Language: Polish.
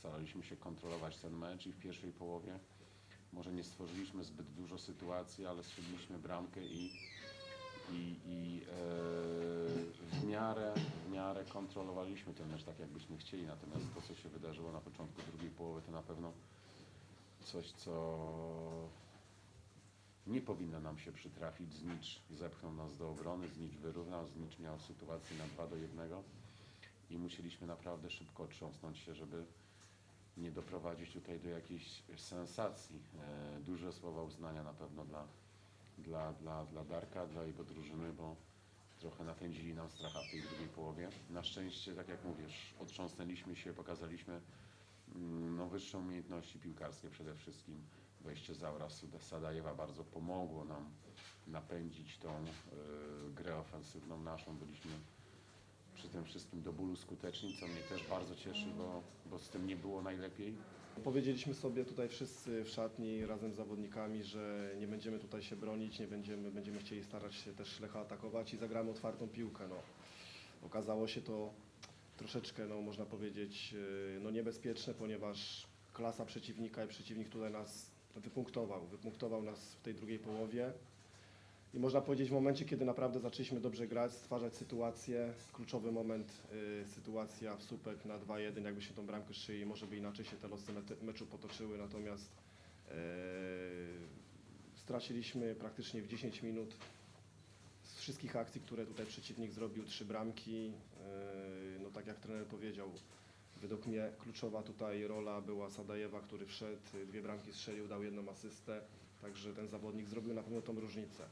staraliśmy się kontrolować ten mecz i w pierwszej połowie może nie stworzyliśmy zbyt dużo sytuacji, ale strzeliliśmy bramkę i, i, i e, w, miarę, w miarę kontrolowaliśmy ten mecz tak, jakbyśmy chcieli. Natomiast to, co się wydarzyło na początku drugiej połowy, to na pewno coś, co nie powinno nam się przytrafić. Znicz zepchnął nas do obrony, Znicz wyrównał, Znicz miał sytuację na 2 do 1 i musieliśmy naprawdę szybko otrząsnąć się, żeby nie doprowadzić tutaj do jakiejś sensacji. E, duże słowa uznania na pewno dla, dla, dla, dla Darka, dla jego drużyny, bo trochę napędzili nam stracha w tej drugiej połowie. Na szczęście, tak jak mówisz, otrząsnęliśmy się, pokazaliśmy mm, no, wyższe umiejętności piłkarskie przede wszystkim. Wejście Zaura Sadajewa bardzo pomogło nam napędzić tą e, grę ofensywną naszą. Byliśmy tym wszystkim do bólu skuteczni, co mnie też bardzo cieszy, bo, bo z tym nie było najlepiej. Powiedzieliśmy sobie tutaj wszyscy w szatni razem z zawodnikami, że nie będziemy tutaj się bronić, nie będziemy, będziemy chcieli starać się też Lecha atakować i zagramy otwartą piłkę. No. Okazało się to troszeczkę, no, można powiedzieć, yy, no, niebezpieczne, ponieważ klasa przeciwnika i przeciwnik tutaj nas wypunktował. Wypunktował nas w tej drugiej połowie. I można powiedzieć w momencie, kiedy naprawdę zaczęliśmy dobrze grać, stwarzać sytuację, kluczowy moment, y, sytuacja w słupek na 2-1, jakby się tą bramkę szyli, może by inaczej się te losy meczu potoczyły, natomiast y, straciliśmy praktycznie w 10 minut z wszystkich akcji, które tutaj przeciwnik zrobił, trzy bramki, y, no tak jak trener powiedział, według mnie kluczowa tutaj rola była Sadajewa, który wszedł, y, dwie bramki strzelił, dał jedną asystę, także ten zawodnik zrobił na pewno tą różnicę.